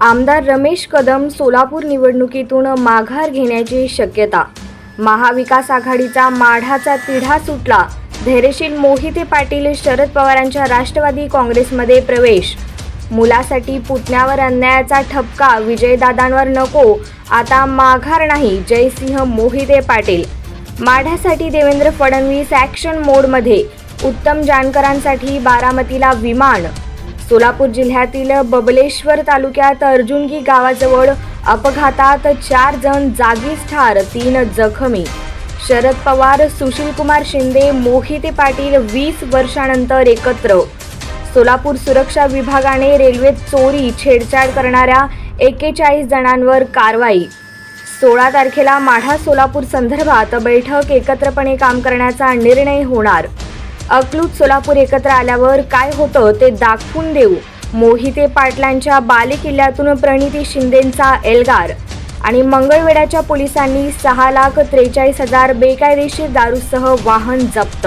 आमदार रमेश कदम सोलापूर निवडणुकीतून माघार घेण्याची शक्यता. महाविकास आघाडीचा माढाचा तिढा सुटला. धैर्यशील मोहिते पाटील शरद पवारांच्या राष्ट्रवादी काँग्रेसमध्ये प्रवेश. मुलासाठी पुतण्यावर अन्यायाचा ठपका विजयदादांवर नको आता माघार नाही जयसिंह मोहिते पाटील. माढ्यासाठी देवेंद्र फडणवीस ॲक्शन मोडमध्ये उत्तम जानकरांसाठी बारामतीला विमान. सोलापूर जिल्ह्यातील बबलेश्वर तालुक्यात अर्जुनगी गावाजवळ अपघातात चार जण जागीच ठार तीन जखमी. शरद पवार सुशीलकुमार शिंदे मोहिते पाटील वीस वर्षानंतर एकत्र. सोलापूर सुरक्षा विभागाने रेल्वेत चोरी छेडछाड करणाऱ्या एकेचाळीस जणांवर कारवाई. सोळा तारखेला माढा सोलापूर संदर्भात बैठक एकत्रपणे काम करण्याचा निर्णय होणार. अकलूज सोलापूर एकत्र आल्यावर काय होतं ते दाखवून देऊ. मोहिते पाटलांच्या बालेकिल्ल्यातून प्रणिती शिंदेंचा एल्गार. आणि मंगळवेढ्याच्या पोलिसांनी सहा लाख त्रेचाळीस हजार बेकायदेशीर दारूसह वाहन जप्त.